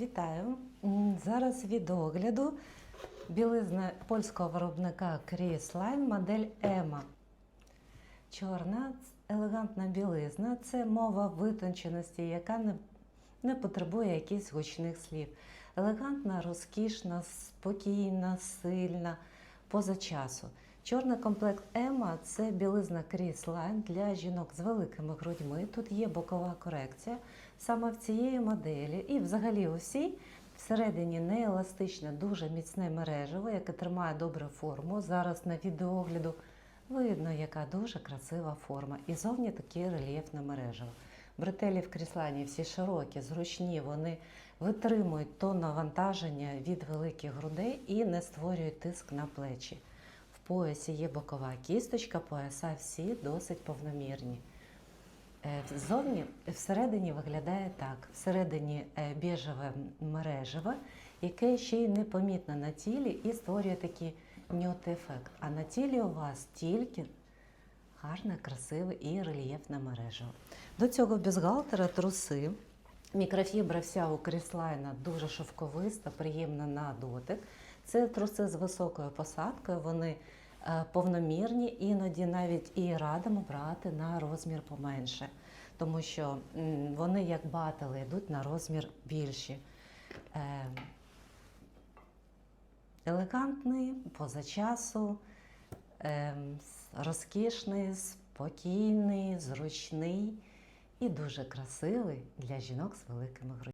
Вітаю! Зараз від огляду білизна польського виробника Кріс Лайн, модель Ема. Чорна елегантна білизна це мова витонченості, яка не, не потребує якихось гучних слів. Елегантна, розкішна, спокійна, сильна, поза часу. Чорний комплект Ема це білизна Кріс Line для жінок з великими грудьми. Тут є бокова корекція. Саме в цієї моделі і взагалі усій всередині нееластичне, дуже міцне мережево, яке тримає добру форму. Зараз на відеогляду видно, яка дуже красива форма. І зовні таке рельєфне мережево. Бретелі в кріслані всі широкі, зручні, вони витримують то навантаження від великих грудей і не створюють тиск на плечі. В поясі є бокова кісточка, пояса всі досить повномірні. Е, Ззовні всередині виглядає так: всередині е, біжеве мережево, яке ще й непомітно на тілі і створює такий нюд-ефект. А на тілі у вас тільки гарне, красиве і рельєфне мережево. До цього бюстгальтера труси. Мікрофібра вся у кріслайна дуже шовковиста, приємна на дотик. Це труси з високою посадкою, вони е, повномірні, іноді навіть і радимо брати на розмір поменше, тому що вони, як батали, йдуть на розмір більші. Е, Елегантний, поза часу, розкішний, спокійний, зручний і дуже красивий для жінок з великими грудьми.